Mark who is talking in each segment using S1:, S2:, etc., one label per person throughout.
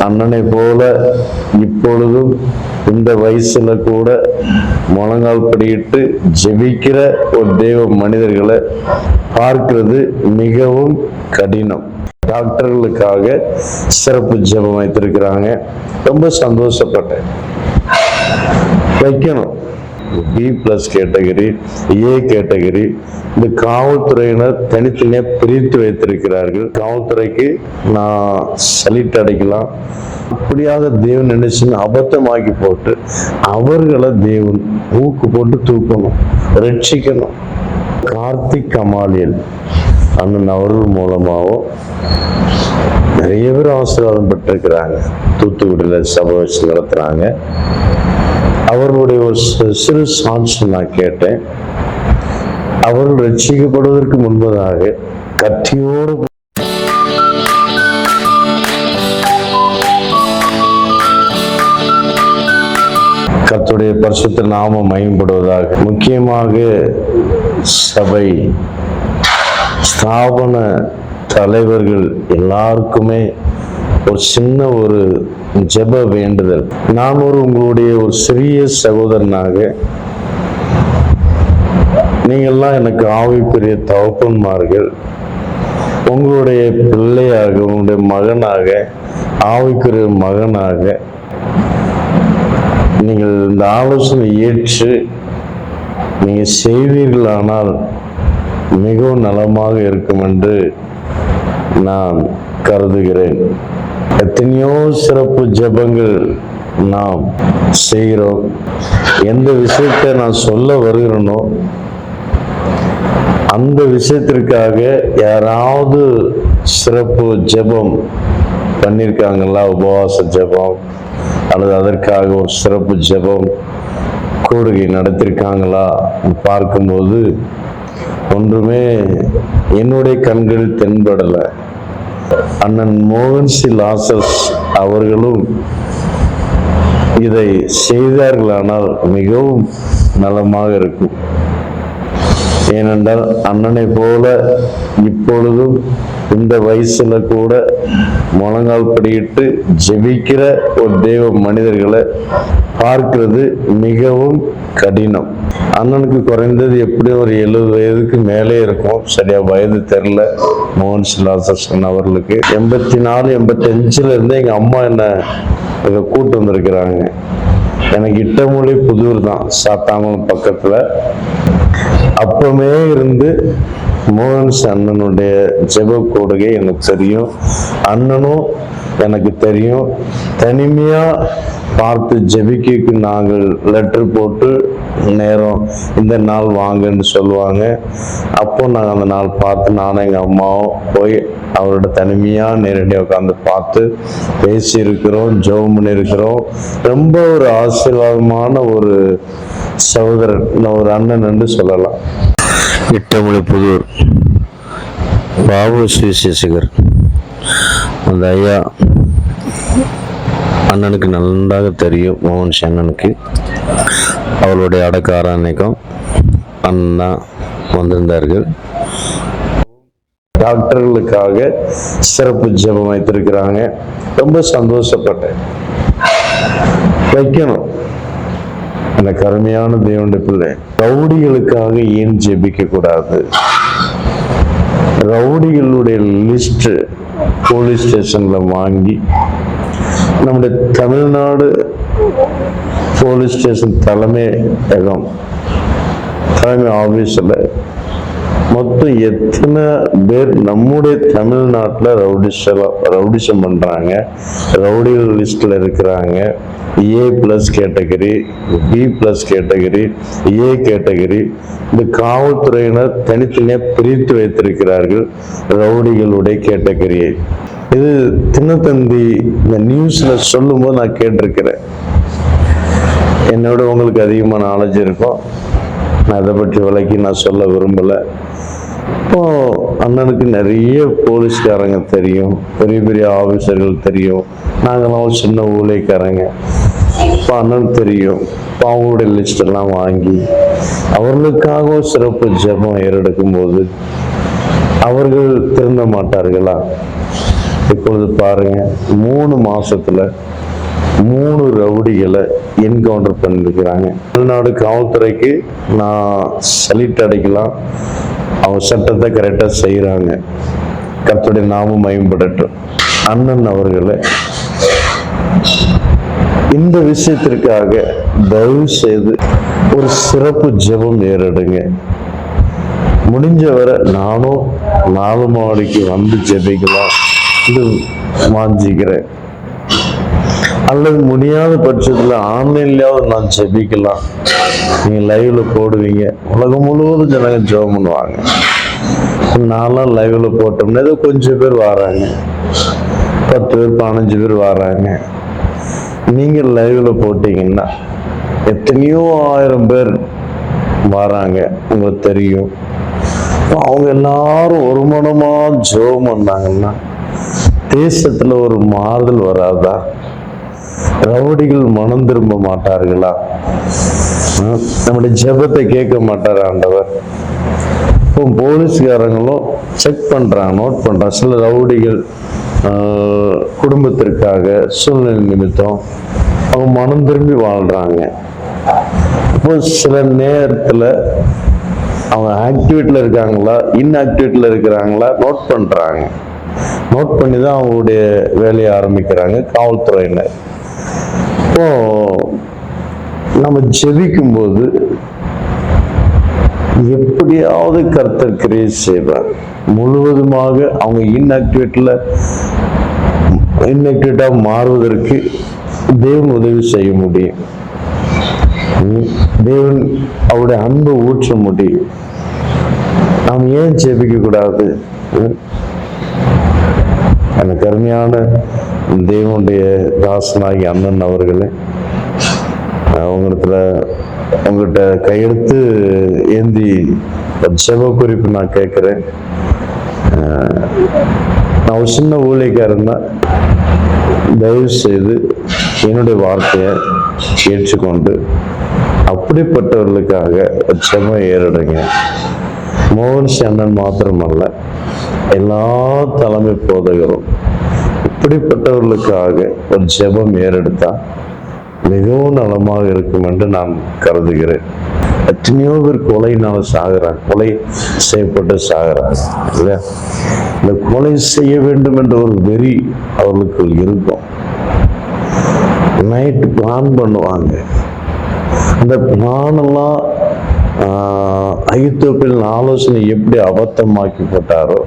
S1: அண்ணனை போல இப்பொழுதும் இந்த வயசுல கூட முழங்கால் படியிட்டு ஜெபிக்கிற ஒரு தெய்வ மனிதர்களை பார்க்கிறது மிகவும் கடினம். டாக்டர்களுக்காக சிறப்பு ஜெபம் வைத்திருக்கிறாங்க. ரொம்ப சந்தோஷப்பட்டேன். வைக்கணும். B plus category A category இந்த காவல்துறையினர் தனித்தனியாக பிரித்து வைத்திருக்கிறார்கள். காவல்துறைக்கு நான் சலிட் அடைக்கலாம். அப்படியாக தேவன் நினைச்சுன்னு அபத்தமாக்கி போட்டு அவர்களை தேவன் ஊக்கு போட்டு தூக்கணும் ரட்சிக்கணும். கார்த்திக் கமாலியல் அண்ணன் அவர்கள் மூலமாகவும் நிறைய பேர் ஆசீர்வாதம் பெற்றிருக்கிறாங்க. தூத்துக்குடியில் சபை வச்சு நடத்துகிறாங்க அவர்களுடைய ஒரு சிறு சான்ஸ் நான் கேட்டேன். அவர்கள் ரட்சிக்கப்படுவதற்கு முன்பதாக கத்தியோடு கத்துடைய பரிசுத்த நாமம் மயம்படுவதாக முக்கியமாக சபை ஸ்தாபன தலைவர்கள் எல்லாருக்குமே ஒரு சின்ன ஒரு ஜெப வேண்டுதல். நான் ஒரு உங்களுடைய ஒரு சிறிய சகோதரனாக நீங்கள்லாம் எனக்கு ஆவிக்குரிய தகப்பன்மார்கள் உங்களுடைய பிள்ளையாக உங்களுடைய மகனாக ஆவிக்குரிய மகனாக நீங்கள் இந்த ஆலோசனை ஏற்று நீங்கள் செய்வீர்களானால் மிகவும் நலமாக இருக்கும் என்று நான் கருதுகிறேன். எத்தனையோ சிறப்பு ஜெபங்கள் நாம் செய்கிறோம். எந்த விஷயத்தை நான் சொல்ல வருகிறேனோ அந்த விஷயத்திற்காக யாராவது சிறப்பு ஜெபம் பண்ணியிருக்காங்களா உபவாச ஜெபம் அல்லது அதற்காக ஒரு சிறப்பு ஜெபம் கூடுகை நடத்திருக்காங்களா? பார்க்கும்போது ஒன்றுமே என்னுடைய கண்கள் தென்படலை. அண்ணன் மோகன் சி லாசஸ் அவர்களும் இதை செய்தார்களானால் மிகவும் நலமாக இருக்கும். ஏனென்றால் அண்ணனை போல இப்பொழுதும் இந்த வயசுல கூட முழங்கால் படியிட்டு ஜெபிக்கிற ஒரு தெய்வ மனிதர்களை பார்க்கிறது மிகவும் கடினம். அண்ணனுக்கு குறைந்தது எப்படி ஒரு எழுபது வயதுக்கு மேலே இருக்கும். சரியா வயது தெரில மோகன் சிலாசன் அவர்களுக்கு. எண்பத்தி நாலு எண்பத்தி அஞ்சுல இருந்து எங்க அம்மா என்ன இதை கூட்டு வந்திருக்கிறாங்க. எனக்கு இட்டமொழி புதூர் தான் சாத்தாங்குளம் பக்கத்துல. அப்பமே இருந்து மோகன்ஸ் அண்ணனுடைய ஜெப கூடுகை எனக்கு தெரியும். அண்ணனும் எனக்கு தெரியும். தனிமையா பார்த்து ஜெபிக்கு நாங்கள் லெட்டர் போட்டு நேரம் இந்த நாள் வாங்கன்னு சொல்லுவாங்க. அப்போ நாங்கள் அந்த நாள் பார்த்து நானும் எங்கள் அம்மாவும் போய் அவரோட தனிமையாக நேரடியாக உட்காந்து பார்த்து பேசியிருக்கிறோம் இருக்கிறோம் பண்ணியிருக்கிறோம். ரொம்ப ஒரு ஆசீர்வாதமான ஒரு சகோதரன் ஒரு அண்ணன் என்று சொல்லலாம். இட்டமொழி புதூர். பாபு சுவிசேஷகர் அந்த ஐயா அண்ணனுக்கு நன்றாக தெரியும் மோகன் அண்ணனுக்கு. அவளுடைய அடக்க ஆராதனைக்கும் அண்ணா வந்திருந்தார்கள். டாக்டர்களுக்காக சிறப்பு ஜபம் வைத்திருக்கிறாங்க. ரொம்ப சந்தோஷப்பட்டேன். வைக்கணும். அந்த கருமையான தேவனுடைய பிள்ளை ரவுடிகளுக்காக ஏன் ஜெபிக்க கூடாது ரவுடிகளுடைய லிஸ்ட் போலீஸ் ஸ்டேஷன்ல வாங்கி நம்முடைய தமிழ்நாடு போலீஸ் ஸ்டேஷன் தலைமையகம் தலைமை ஆபீஸில் மொத்தம் எத்தனை பேர் நம்முடைய தமிழ்நாட்டில் ரவுடிஷலாம் ரவுடிஷம் பண்ணுறாங்க ரவுடிகள் லிஸ்ட்டில் இருக்கிறாங்க A plus category B plus category A category இந்த காவல்துறையினர் தனித்தனியாக பிரித்து வைத்திருக்கிறார்கள் ரவுடிகளுடைய கேட்டகரியை இது தினத்தந்தி இந்த நியூஸில் சொல்லும்போது நான் கேட்டிருக்கிறேன். என்னோட உங்களுக்கு அதிகமான நாலேஜ் இருக்கும். நான் அதை பற்றி விலைக்கு நான் சொல்ல விரும்பலை. இப்போ அண்ணனுக்கு நிறைய போலீஸ்காரங்க தெரியும். பெரிய பெரிய ஆஃபீஸர்கள் தெரியும். நாங்களாம் ஒரு சின்ன ஊழியக்காரங்க. இப்போ அண்ணன் தெரியும். இப்போ அவங்களுடைய லிஸ்டெல்லாம் வாங்கி அவர்களுக்காகவும் சிறப்பு ஜெபம் ஏறெடுக்கும் போது அவர்கள் திருந்த மாட்டார்களா? இப்பொழுது பாருங்க. மூணு மாசத்துல மூணு ரவுடிகளை என்கவுண்டர் பண்ணிருக்கிறாங்க. தமிழ்நாடு காவல்துறைக்கு நான் சலிட் அடைக்கலாம். அவங்க சட்டத்தை கரெக்டாக செய்கிறாங்க கத்துடைய நாமும் மயம்படட்டும் அண்ணன் அவர்களை இந்த விஷயத்திற்காக தயவு செய்து ஒரு சிறப்பு ஜெபம் ஏறிடுங்க. முடிஞ்சவரை நானும் நாலு மாடிக்கு வந்து ஜெபிக்கலாம். இது வாஞ்சிக்கிறேன். அல்லது முடியாத பட்சத்தில் ஆன்லைன்லயாவது நான் ஜெபிக்கலாம். நீங்கள் லைவ்ல போடுவீங்க. உலகம் முழுவதும் ஜனங்க ஜெபம் பண்ணுவாங்க. நான்லாம் லைவ்ல போட்டோம்னா ஏதோ கொஞ்சம் பேர் வராங்க. பத்து பேர் பதினஞ்சு பேர் வராங்க. நீங்கள் லைவ்ல போட்டீங்கன்னா எத்தனையோ ஆயிரம் பேர் வராங்க. உங்களுக்கு தெரியும். அவங்க எல்லாரும் ஒரு மனமா ஜெபம் பண்ணாங்கன்னா தேசத்துல ஒரு மாறுதல் வராதா? ரவுடிகள் மனம் திரும்ப மாட்டார்களா? நம்முடைய ஜெபத்தை கேட்க மாட்டார் ஆண்டவர்? இப்போ போலீஸ்காரங்களும் செக் பண்றாங்க நோட் பண்றாங்க. சில ரவுடிகள் குடும்பத்திற்காக சூழ்நிலை நிமித்தம் அவங்க மனம் திரும்பி வாழ்றாங்க. இப்போ சில நேரத்துல அவங்க ஆக்டிவேட்ல இருக்காங்களா இன்ஆக்டிவேட்ல இருக்கிறாங்களா நோட் பண்றாங்க. நோட் பண்ணி தான் அவங்களுடைய வேலையை ஆரம்பிக்கிறாங்க காவல்துறையினர். அப்போ நம்ம ஜெபிக்கும்போது எப்படியாவது கர்த்தர் கிரியேட் செய்வார். முழுவதுமாக அவங்க இன்ஆக்டிவேட்டில் இன்ஆக்டிவேட்டாக மாறுவதற்கு தேவன் உதவி செய்ய முடியும். தேவன் அவருடைய அன்பை ஊற்ற முடியும். நாம் ஏன் ஜெபிக்க கூடாது எனக்கு அருமையான தேவனுடைய தாசனாகி அண்ணன் அவர்களே அவங்கள்ட்ட உங்கள்கிட்ட கையெழுத்து ஏந்தி ஜெப குறிப்பு நான் கேட்குறேன். நான் ஒரு சின்ன ஊழியக்காரன் தான். தயவு செய்து என்னுடைய வார்த்தையை ஏற்றுக்கொண்டு அப்படிப்பட்டவர்களுக்காக ஒரு ஏறிடுங்க. மோகன் அண்ணன் மாத்திரமல்ல எல்லா தலைமை போதகரும் இப்படிப்பட்டவர்களுக்காக ஒரு ஜெபம் ஏறெடுத்தா மிகவும் நலமாக இருக்கும் என்று நான் கருதுகிறேன். எத்தனையோ பேர் கொலையினால சாகுறாங்க. கொலை செய்யப்பட்டு சாகுறாங்க. இல்லையா? இந்த கொலை செய்ய வேண்டும் என்ற ஒரு வெறி அவர்களுக்கு இருக்கும். நைட் பிளான் பண்ணுவாங்க. அந்த பிளானெல்லாம் ஐத்தோப்பில் ஆலோசனை எப்படி அபத்தமாக்கப்பட்டாரோ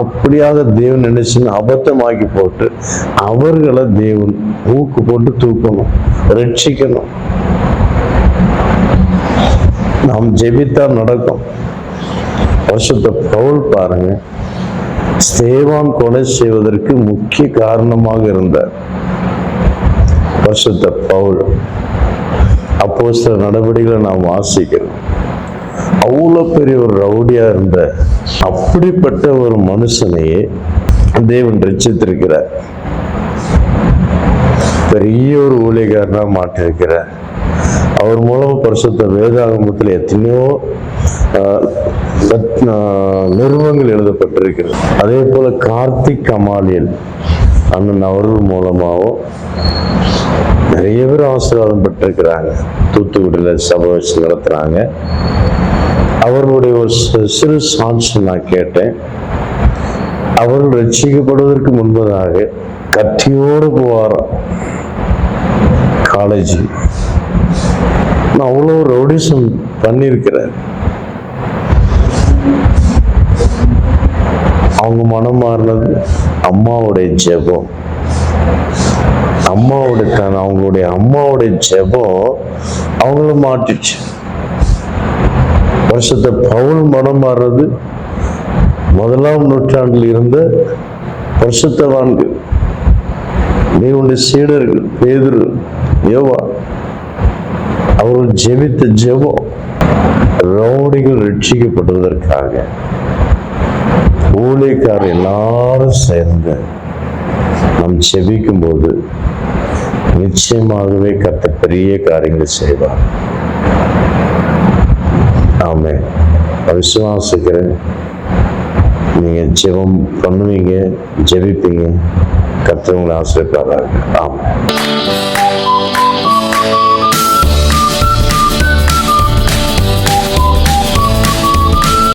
S1: அப்படியாக தேவன் நினைச்சுன்னு அபத்தமாக்கி போட்டு அவர்களை தேவன் ஊக்கு போட்டு தூக்கணும் ரட்சிக்கணும். நாம் ஜெபித்தா நடக்கும். வருஷத்தை பவுல் பாருங்க. ஸ்தேவான் கொலை செய்வதற்கு முக்கிய காரணமாக இருந்தார். வருஷத்தை பவுல் அப்போ சில நடவடிக்கைகளை நாம் வாசிக்கிறோம். அவ்வளோ பெரிய ஒரு ரவுடியா இருந்த அப்படிப்பட்ட ஒரு மனுஷனையே தேவன் ரட்சித்திருக்கிறார். பெரிய ஒரு ஊழியக்காரனா மாட்டிருக்கிறார் அவர் மூலமா பரிசுத்த வேதாகமத்தில் எத்தனையோ ஆஹ், நிறுவங்கள் எழுதப்பட்டிருக்கிறது. அதே போல கார்த்திக் கமாலியல் அண்ணன் அவர்கள் மூலமாகவும் நிறைய பேர் ஆசீர்வாதம் பெற்றிருக்கிறாங்க. தூத்துக்குடியில் சபை வச்சு நடத்துகிறாங்க அவர்களுடைய ஒரு சிறு சான்ஸ் நான் கேட்டேன். அவர்கள் ரட்சிக்கப்படுவதற்கு முன்பதாக கத்தியோடு போவாராம் காலேஜ் நான் அவ்வளோ ரவுடிசம் பண்ணியிருக்கிறேன். அவங்க மனம் மாறினது அம்மாவுடைய ஜெபம். அம்மாவுடைய தன் அவங்களுடைய அம்மாவுடைய ஜெபம் அவங்கள மாட்டுச்சு வருஷத்தை பவுல் மனம் மாறுறது. முதலாம் நூற்றாண்டில் இருந்த பரிசுத்தவான்கள் நீ உடைய சீடர்கள் பேதர் யோவா அவர்கள் ஜெபித்த ஜெபம் ரவுடிகள் ரட்சிக்கப்படுவதற்காக ஊழியக்காரர் எல்லாரும் சேர்ந்து நாம் ஜெபிக்கும் போது நிச்சயமாகவே கத்த பெரிய காரியங்களை செய்வார். ஆமே. விசுவாசிக்கிறேன் நீங்க ஜெபம் பண்ணுவீங்க ஜெபிப்பீங்க. கர்த்தர் உங்களை ஆமாம்